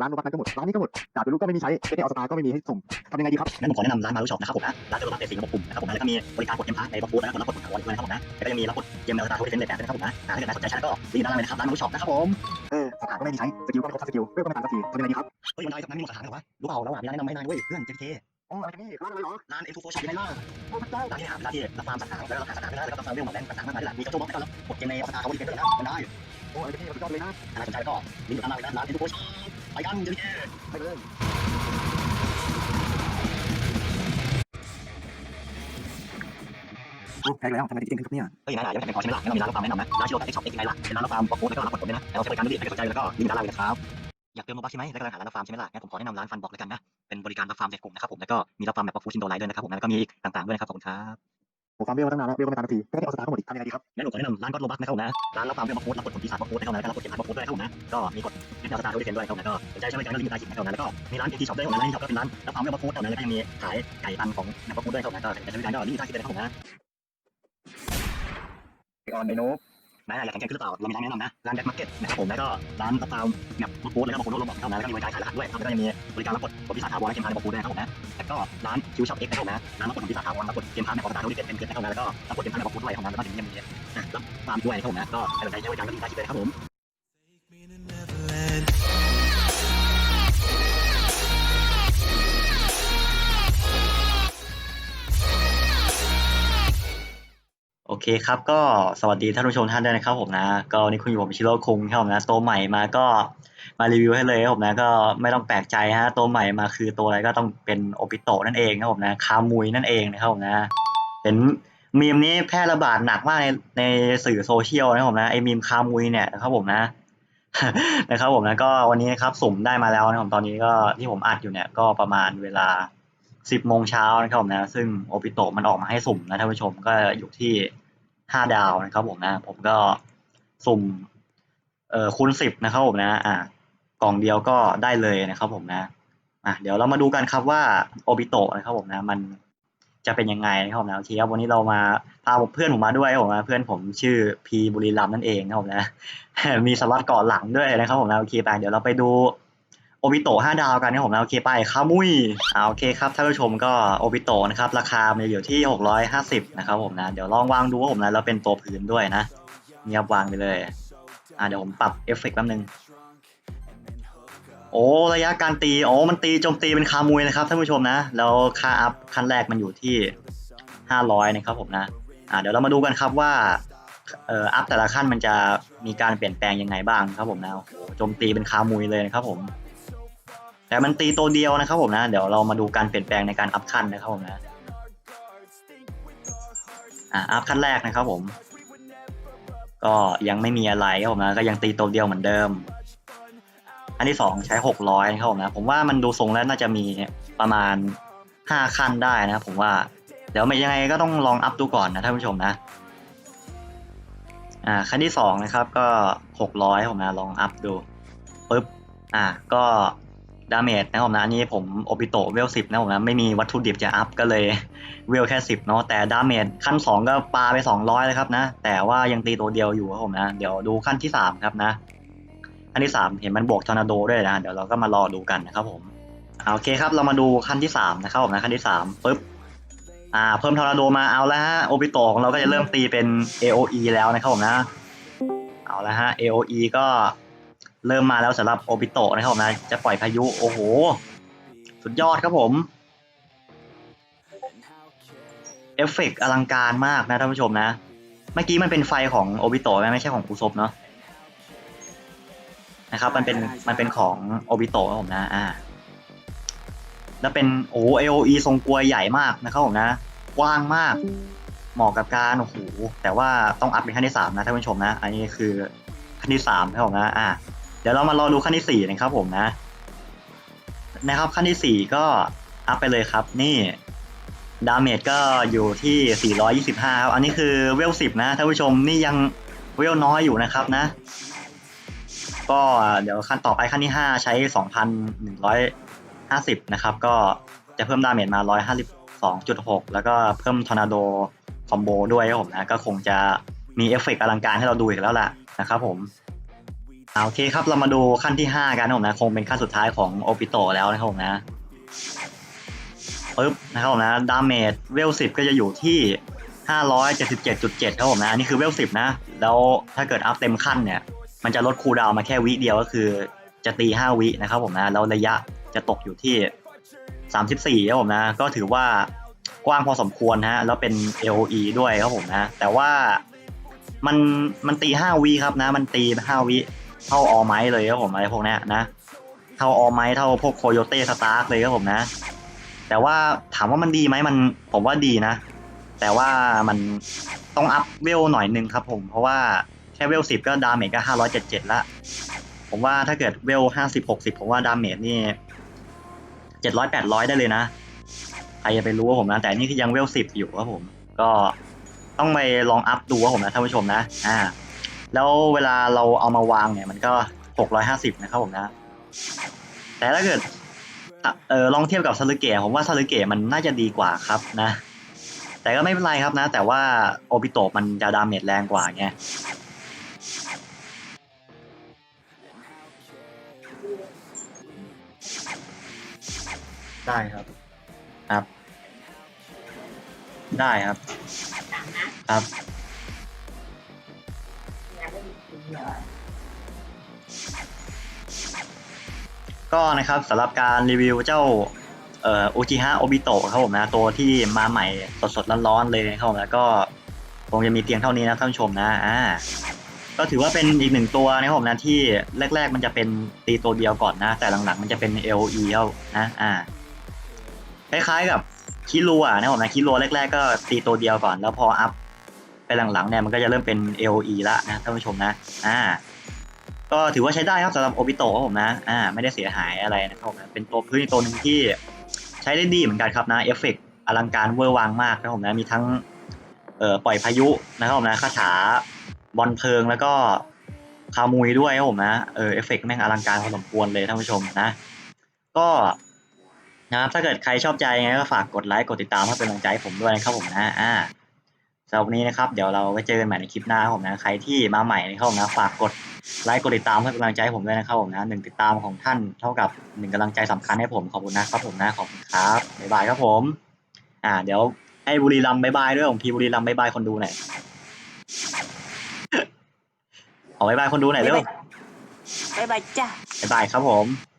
ร้านโรบัสนั้นก็หมด ร้านนี้ก็หมดดาบเป็นลูกก็ไม่มีใช้เอเดออสตาก็ไม่มีให้ส่งทำยังไงดีครับงั้นผมขอแนะนำร้านมารุช็อปนะครับผมนะ ร้านเดลบัตเตสีระบบกลุ่มนะครับผมนะแล้วก็มีบริการกดเกมพาร์ทในบล็อกฟูดนะครับผมรับกดกดถาวรด้วยนะครับผมนะแล้วก็ยังมีรับกดเกมเดลตาโทรดิเซนเลทแบนนะครับผมนะถ้าเกิดใครสนใจใช้ก็รีบด้านล่างเลยนะครับร้านมารุช็อปนะครับผมเออสถานก็ไม่มีใช้สกิลก็ไม่ครบสักสกิลเวลก็ไม่ทันสักทีทำยังไงดีครับเฮ้ยมันได้จากนั้นมีหมดสาขาเหรอวะรู้เปล่าเราอะมีร้านแนะนำไม่นานเว้ยเพื่อนเจเคอ๋ออะไรกันนี่ร้านอะไรเหรอร้านเอ็นฟูโฟช็อปยังไงล่ะโอ้พระเจ้าร้านที่หาร้านที่รับฟาร์มสาขาแล้วก็ราคาสาขาไม่ได้แล้วก็ฟาร์มเรื่องหมดแรงต่างๆมากมายเลยมีเจ้าโจ้บล็อกให้เรากดเกมในออสตาโทรดิเซนด้วยนะมันได้โอ้อะไรกันนี่สุดยอดเลยนะถ้าสนใจก็ลิงก์อยู่ด้านล่างเลยนะร้านเอ็นฟูโฟช็อปไป กันเจเคไปเลยโอ้แพ้แล้วทำไมถึงเก่งครับเนี่ยเฮ้ยนายอะยังไม่เป็นพอใช่ไหมล่ะงั้นเรามีร้านรับฟาร์มแนะนำนะร้านชื่อว่าเอ็กช็อปเอ็กยังไงล่ะเป็นร้านรับฟาร์มบอกฟูดแล้วก็รับบกดด้วยนะแล้วเราใช้บริการด้วยใครสนใจแล้วก็ลิงก์ด้านล่างเลยนะครับอยากเติมโลบัคใช่ไหมแล้วก็ร้านรับฟาร์มใช่ไหมล่ะงั้นผมขอแนะนำร้านฟันบล็อกแล้วกันนะเป็นบริการรับฟาร์มเด็กกลุ่มนะครับผมแล้วก็มีรับฟาร์มแบบฟูดชินโดไลท์ด้วยนะครับผมแล้วก็มีอีกต่างๆด้วยนะครับขอบคุณครับ ผมฟาร์มเวลมาตั้งนานแล้วเวลก็ไม่ตามนสักทีเอเดอาสตาก็หมดอีกทำยังไงดีครับงั้นผมขอแนะนำร้านก็โลบัคนะครับผมนะร้านรับฟาร์มเรื่องบล็อกฟูดรับกดผลปีศาจบล็อกฟูดนะครับผมแล้วก็รับกดเกมพาร์ทบล็อกฟูดด้วยนะครับผมนะก็มีกดเล่นเอาสตาร์ทด้วยเซนด้วยนะครับนะก็สนใจใช้บริการก็ลิงก์ใต้คลิปนะครับนะแล้วก็มีร้านเอทีช็อปด้วยนะครับนะร้านเอทีช็อปก็เป็นร้านรับฟาร์มเรื่องบล็อกฟูดนะครับแล้วก็ยังมีขายไก่ตันของบล็อกฟูดด้วยครับผมนะก็สนใจใช้บริการก็ลิงก์ใต้คลิปเลยนะครับผมนะออนไดโน นะอยากแข่งขันขึ้นหรือเปล่าเรามีร้านแนะนำนะร้านแบ็คมาร์เก็ตนะครับผมแล้วก็ร้านตะเตาแบบบล็อกฟูดแล้วก็บล็อกฟูดรวมๆเข้ามาแล้วก็มีบริการขายรหัสด้วยแล้วก็ยังมีบริการรับบกดผลปีศาจถาวน์และเกมพาร์ทบล็อกฟูดด้วยนะครับผมนะแล้วก็ร้านคิวช็อปเอ็กซ์นะครับผมนะร้านรับกดผลปีศาจถาวน์รับกดเกมพาร์ทในออสตาร์ด้วยเกมเป็นเพชรนะครับผมนะแล้วก็รับกดเกมพาร์ทแบบล็อกฟูดด้วยของร้านแล้วก็ถึงยังมีอะรับฟาร์มด้วยนะครับผมนะก็ใครสนใจใช้บริการก็ลิงก์ใต้คลิปเลยนะครับผม โอเคครับ ก็สวัสดีท่านผู้ชมท่านด้วยนะครับผมนะ ก็วันนี่คุณอยู่ผมชิโร่คุงครับผมนะตัวใหม่มาก็มารีวิวให้เลยครับผมนะก็ไม่ต้องแปลกใจฮะตัวใหม่มาคือตัวอะไรก็ต้องเป็นโอปิโตนั่นเองครับผมนะคามุยนั่นเองนะครับผมนะเห็นมีมนี้แพร่ระบาดหนักมากในในสื่อโซเชียลนะครับผมนะไอ้มีมคามุยเนี่ยนะครับผมนะนะครับผมนะก็วันนี้นะครับสุ่มได้มาแล้วนะครับตอนนี้ก็ที่ผมอัดอยู่เนี่ยก็ประมาณเวลา สิบโมงเช้านะครับผมนะ ซึ่งโอปิโตมันออกมาให้สุ่มนะท่านผู้ชมก็อยู่ที่ห้าดาวนะครับผมนะ ผมก็สุ่มเอ่อคูณสิบนะครับผมนะอ่ากล่องเดียวก็ได้เลยนะครับผมนะอะเดี๋ยวเรามาดูกันครับว่าโอปิโตะนะครับผมนะ มันจะเป็นยังไงนะครับผมนะโอเคครับวันนี้เรามาพาเพื่อนผมมาด้วยครับผมนะเพื่อนผมชื่อพีบุรีรัมนั่นเองนะครับผมนะ มีสล็อตเกาะหลังด้วยนะครับผมนะโอเคไปเดี๋ยวเราไปดู โอบิโตะ5ดาวกันนะผมนะโอเคไปคามุยอ่าโอเคครับท่านผู้ชมก็โอบิโตะนะครับ ราคามันอยู่ที่ 650 นะครับผมนะ เดี๋ยวลองวางดูว่าผมนะแล้วเป็นตัวพื้นด้วยนะเงียบวางไปเลย อ่าเดี๋ยวผมปรับเอฟเฟกต์แป๊บนึง โอ้ระยะการตีโอ้มันตีโจมตีเป็นคามุยนะครับท่านผู้ชมนะ แล้วค่าอัพขั้นแรกมันอยู่ที่ 500 นะครับผมนะอ่าเดี๋ยวเรามาดูกันครับว่าเอ่ออัพแต่ละขั้นมันจะมีการเปลี่ยนแปลงยังไงบ้างครับผมนะโอ้โหโจมตีเป็นคามุยเลยนะครับผม แต่มันตีตัวเดียวนะครับผมนะ เดี๋ยวเรามาดูการเปลี่ยนแปลงในการอัพขั้นนะครับผมนะ อ่าอัพขั้นแรกนะครับผม ก็ยังไม่มีอะไรครับผมนะ ก็ยังตีตัวเดียวเหมือนเดิม อันที่สองใช้หกร้อยนะครับผมนะ ผมว่ามันดูทรงแล้วน่าจะมีประมาณห้าขั้นได้นะครับผมว่า เดี๋ยวไม่ยังไงก็ต้องลองอัพดูก่อนนะท่านผู้ชมนะ อ่าขั้นที่สองนะครับก็หกร้อยผมนะลองอัพดูปึ๊บ อะก็ ดาเมจนะครับผมนะอันนี้ผมโอปิโตเวลสิบนะผมนะไม่มีวัตถุดิบจะอัพก็เลยเวลแค่สิบเนาะแต่ดาเมจขั้นสองก็ปาไปสองร้อยเลยครับนะแต่ว่ายังตีตัวเดียวอยู่ครับผมนะเดี๋ยวดูขั้นที่สามครับนะขั้นที่สามเห็นมันบวกทอร์นาโดด้วยนะเดี๋ยวเราก็มารอดูกันนะครับผมอ่าโอเคครับเรามาดูขั้นที่สามนะครับผมนะขั้นที่สามปึ๊บอ่าเพิ่มทอร์นาโดมาเอาแล้วฮะโอปิโตของเราก็จะเริ่มตีเป็น AOE แล้วนะครับผมนะเอาและฮะ AOE ก็ เริ่มมาแล้วสำหรับโอบิโตะนะครับผมนะจะปล่อยพายุโอ้โห สุดยอดครับผมเอฟเฟกต์อลังการมากนะท่านผู้ชมนะ เมื่อกี้มันเป็นไฟของโอบิโตะไม่ใช่ของคุซบเนาะนะครับมันเป็นมันเป็นของโอบิโตะครับผมนะอ่าแล้วเป็นโอ้ AOE ทรงกลวยใหญ่มากนะครับผมนะ กว้างมากเหมาะกับการโอ้โหแต่ว่าต้องอัพเป็นขั้นที่สามนะท่านผู้ชมนะ อันนี้คือขั้นที่สามครับผมนะอ่า เดี๋ยวเรามารอดูขั้นที่สี่นะครับผมนะ นะครับขั้นที่สี่ก็อัพไปเลยครับ นี่ดาเมจก็อยู่ที่ 425ครับอันนี้คือเวล10 นะท่านผู้ชมนี่ยังเวลน้อยอยู่นะครับนะ ก็เดี๋ยวขั้นต่อไปขั้นที่ 5 ใช้ 2,150 นะครับ ก็จะเพิ่มดาเมจมา 152.6 แล้วก็เพิ่มทอร์นาโดคอมโบด้วยครับผมนะ ก็คงจะมีเอฟเฟกต์อลังการให้เราดูอีกแล้วล่ะนะครับผม โอเคครับเรามาดูขั้นที่ 5 กันนะผมนะคงเป็นขั้นสุดท้ายของโอปิโตแล้วนะครับผมนะปึ๊บนะครับผมนะดาเมจเวล10ก็จะอยู่ที่ 577.7ครับผมนะอันนี่คือเวล10นะ แล้วถ้าเกิดอัพเต็มขั้นเนี่ย มันจะลดคูลดาวมาแค่วิเดียวก็คือจะตี 5 วินะครับผมนะแล้วระยะจะตกอยู่ที่ 34ครับผมนะ ก็ถือว่ากว้างพอสมควรฮะแล้วเป็น AOE ด้วยครับผมนะ แต่ว่ามันมันตี 5วิครับนะ มันตี 5วิ เท่าออไม้เลยครับผมอะไรพวกนี้นะเท่าออไม้เท่าพวกโคโยเต้สตาร์กเลยครับผมนะ แต่ว่าถามว่ามันดีไหมมันผมว่าดีนะ แต่ว่ามันต้องอัพเวลหน่อยนึงครับผมเพราะว่าแค่เวล10ก็ดาเมจก็577ละผมว่าถ้าเกิดเวล50 60ผมว่าดาเมจนี่700 800ได้เลยนะใครจะไปรู้ว่าผมนะแต่นี่คือยังเวล10อยู่ครับผม ก็ต้องไปลองอัพดูครับผมนะท่านผู้ชมนะ อ่า แล้วเวลาเราเอามาวางเนี่ยมันก็ 650 นะครับผมนะ แต่ถ้าเกิดเออลองเทียบกับซาลึเกะผมว่าซาลึเกะมันน่าจะดีกว่าครับนะ แต่ก็ไม่เป็นไรครับนะ แต่ว่าโอบิโตะมันจะดาเมจแรงกว่าไงได้ครับ ครับ ได้ครับ ครับ ก็นะครับสำหรับการรีวิวเจ้าเอ่ออุจิฮะโอบิโตะครับผมนะตัวที่มาใหม่สดๆร้อนๆเลยครับผมแล้วก็คงจะมีเพียงเท่านี้นะท่านผู้ชมนะอ่าก็ถือว่าเป็นอีกหนึ่งตัวนะครับผมนะที่แรก ๆ มันจะเป็นตีตัวเดียวก่อนนะ แต่หลังๆมันจะเป็น LE แล้วนะอ่าคล้ายๆกับคิรัวนะครับผมนะคิรัวแรก ๆ ก็ตีตัวเดียวก่อน แล้วพออัพ ไปหลังๆเนี่ยมันก็จะเริ่มเป็น LE ละนะท่านผู้ชมนะอ่าก็ถือว่าใช้ได้ครับสำหรับโอบิโตะครับผมนะอ่าไม่ได้เสียหายอะไรนะครับผมนะเป็นตัวพื้นอีกตัวหนึ่งที่ใช้ได้ดีเหมือนกันครับนะเอฟเฟกต์อลังการเวอร์วังมากนะครับผมนะมีทั้งเอ่อปล่อยพายุนะครับผมนะคาถาบอลเพลิงแล้วก็คามุยด้วยครับผมนะเออเอฟเฟกต์แม่งอลังการพอสมควรเลยท่านผู้ชมนะ ก็นะครับถ้าเกิดใครชอบใจยังไงก็ฝากกดไลค์กดติดตามเพื่อเป็นกำลังใจให้ผมด้วยนะครับผมนะอ่า สำหรับวันนี้นะครับ เดี๋ยวเราไว้เจอกันใหม่ในคลิปหน้าครับผมนะ ใครที่มาใหม่นะครับผมนะ ฝากกดไลค์ กดติดตามเพื่อเป็นกำลังใจให้ผมด้วยนะครับผมนะหนึ่งติดตามของท่านเท่ากับหนึ่งกำลังใจสำคัญให้ผม ขอบคุณนะครับผมนะ ขอบคุณครับ บ๊ายบายครับผม อ่า เดี๋ยวให้บุรีรัมย์บ๊ายบายด้วยผมพีบุรีรัมย์บ๊ายบายคนดูหน่อย ขอบ๊ายบายคนดูหน่อยเร็ว บ๊ายบายจ้าบ๊ายบายครับผม